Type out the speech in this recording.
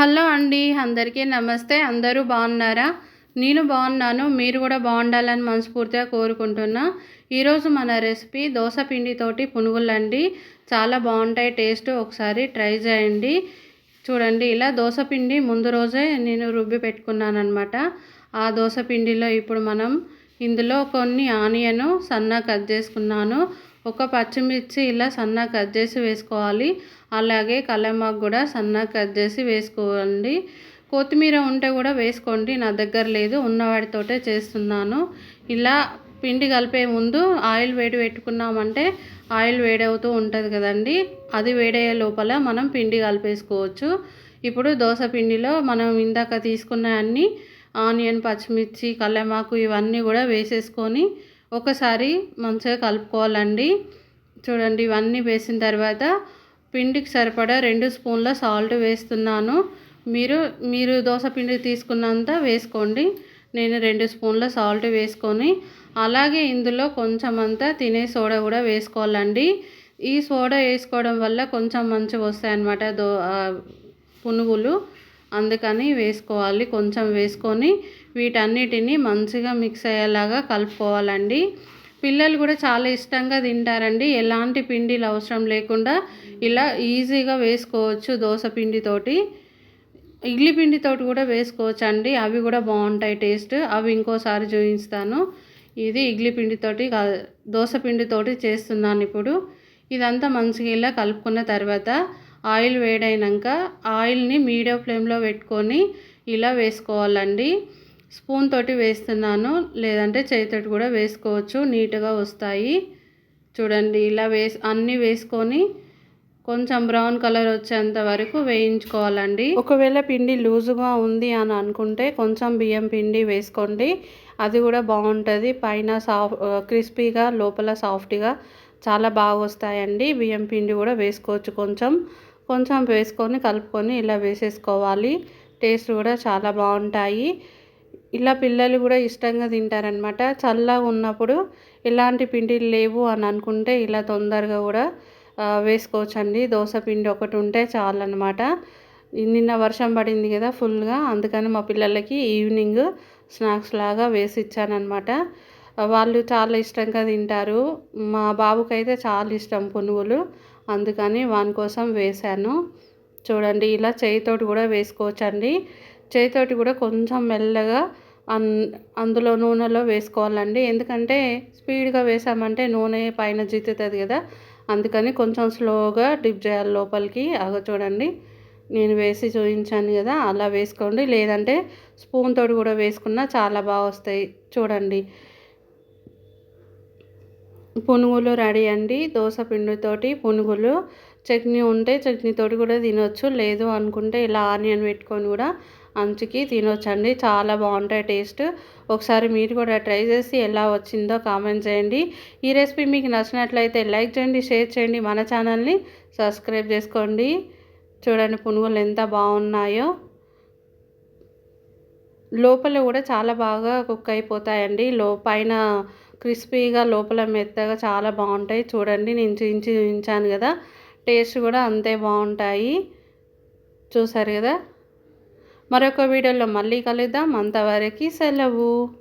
Hello అండి అందరికీ నమస్తే. అందరూ బాగున్నారా? నేను బాగున్నాను. మీరు కూడా బాగుండాలని మనస్ఫూర్తిగా కోరుకుంటున్నా. ఈరోజు మన రెసిపీ దోశ పిండితోటి పునుగులండి. చాలా బాగుంటాయి టేస్ట్ ఒకసారి ట్రై చేయండి. చూడండి ఇలా దోశ పిండి ముందు రోజే నేను రుబ్బి పెట్టుకున్నాను అనమాట ఆ దోశ పిండిలో ఇప్పుడు మనం ఇందులో కొన్ని ఆనియను సన్నా కట్ చేసుకున్నాను. ఒక పచ్చిమిర్చి ఇలా సన్నా కట్ చేసి వేసుకోవాలి. అలాగే కలమాకు కూడా సన్నా కట్ చేసి వేసుకోండి. కొత్తిమీర ఉంటే కూడా వేసుకోండి. నా దగ్గర లేదు. ఉన్నవాడితోటే చేస్తున్నాను. ఇలా పిండి కలిపే ముందు ఆయిల్ వేడి పెట్టుకున్నామంటే ఆయిల్ వేడవుతూ ఉంటుంది కదండి. అది వేడయ్యే లోపల మనం పిండి కలిపేసుకోవచ్చు. ఇప్పుడు దోశ పిండిలో మనం ఇందాక తీసుకున్న అన్నీ ఆనియన్ పచ్చిమిర్చి కల్లెమాకు ఇవన్నీ కూడా వేసేసుకొని ఒకసారి మంచిగా కలుపుకోవాలండి. చూడండి ఇవన్నీ వేసిన తర్వాత పిండికి సరిపడా రెండు స్పూన్ల సాల్ట్ వేస్తున్నాను. మీరు మీరు దోశ పిండి తీసుకున్నంత వేసుకోండి. నేను రెండు స్పూన్ల సాల్ట్ వేసుకొని అలాగే ఇందులో కొంచెం అంతా తినే సోడా కూడా వేసుకోవాలండి. ఈ సోడా వేసుకోవడం వల్ల కొంచెం మంచిగా వస్తాయన్నమాట దో పునుగులు. అందుకని వేసుకోవాలి. కొంచెం వేసుకొని వీటన్నిటిని మంచిగా మిక్స్ అయ్యేలాగా కలుపుకోవాలండి. పిల్లలు కూడా చాలా ఇష్టంగా తింటారండి. ఎలాంటి పిండిలు అవసరం లేకుండా ఇలా ఈజీగా వేసుకోవచ్చు దోశ పిండితోటి. ఇడ్లీ పిండితోటి కూడా వేసుకోవచ్చు అండి అవి కూడా బాగుంటాయి టేస్ట్. అవి ఇంకోసారి చూపిస్తాను. ఇది ఇడ్లీ పిండితోటి దోశ పిండితోటి చేస్తున్నాను ఇప్పుడు. ఇదంతా మంచిగా ఇలా కలుపుకున్న తర్వాత ఆయిల్ వేడైనాక ఆయిల్ని మీడియం ఫ్లేమ్లో పెట్టుకొని ఇలా వేసుకోవాలండి. స్పూన్ తోటి వేస్తున్నాను లేదంటే చేతితోటి కూడా వేసుకోవచ్చు నీట్గా వస్తాయి. చూడండి ఇలా వేసి అన్నీ వేసుకొని కొంచెం బ్రౌన్ కలర్ వచ్చేంత వరకు వేయించుకోవాలండి. ఒకవేళ పిండి లూజుగా ఉంది అని అనుకుంటే కొంచెం బియ్యం పిండి వేసుకోండి. అది కూడా బాగుంటుంది. పైన సాఫ్ క్రిస్పీగా లోపల సాఫ్ట్గా చాలా బాగా వస్తాయండి. బియ్యం పిండి కూడా వేసుకోవచ్చు కొంచెం. కొంచెం వేసుకొని కలుపుకొని ఇలా వేసేసుకోవాలి. టేస్ట్ కూడా చాలా బాగుంటాయి. ఇలా పిల్లలు కూడా ఇష్టంగా తింటారనమాట చల్లగా ఉన్నప్పుడు ఇలాంటి పిండిలు లేవు అని అనుకుంటే ఇలా తొందరగా కూడా వేసుకోవచ్చండి. దోశ పిండి ఒకటి ఉంటే చాలన్నమాట. నిన్న వర్షం పడింది కదా ఫుల్గా అందుకని మా పిల్లలకి ఈవినింగ్ స్నాక్స్ లాగా వేసి ఇచ్చానమాట వాళ్ళు చాలా ఇష్టంగా తింటారు. మా బాబుకైతే చాలా ఇష్టం పునుగులు. అందుకని వాని కోసం వేశాను. చూడండి ఇలా చేయితోటి కూడా వేసుకోవచ్చండి. చేయితోటి కూడా కొంచెం మెల్లగా అన్ అందులో నూనెలో వేసుకోవాలండి. ఎందుకంటే స్పీడ్గా వేసామంటే నూనె పైన జిత్తుతుంది కదా. అందుకని కొంచెం స్లోగా డిప్ చేయాలి లోపలికి. అగ చూడండి నేను వేసి చూపించాను కదా అలా వేసుకోండి. లేదంటే స్పూన్ తోటి కూడా వేసుకున్నా చాలా బాగా వస్తాయి. చూడండి. పునుగులు రెడీ అండి. దోశ పిండితోటి పునుగులు. చట్నీ ఉంటే చట్నీతోటి కూడా తినొచ్చు. లేదు అనుకుంటే ఇలా ఆనియన్ పెట్టుకొని కూడా అంచుకి తినొచ్చండి. చాలా బాగుంటాయి టేస్ట్. ఒకసారి మీరు కూడా ట్రై చేసి ఎలా వచ్చిందో కామెంట్ చేయండి. ఈ రెసిపీ మీకు నచ్చినట్లయితే లైక్ చేయండి షేర్ చేయండి. మన ఛానల్ని సబ్స్క్రైబ్ చేసుకోండి. చూడండి పునుగులు ఎంత బాగున్నాయో. లోపల కూడా చాలా బాగా కుక్ అయిపోతాయండి. లో పైన క్రిస్పీగా లోపల మెత్తగా చాలా బాగుంటాయి. చూడండి నేను చూపించి చూపించాను కదా. టేస్ట్ కూడా అంతే బాగుంటాయి. చూసారు కదా? మరొక వీడియోలో మళ్ళీ కలుద్దాం. అంతవరకు సెలవు.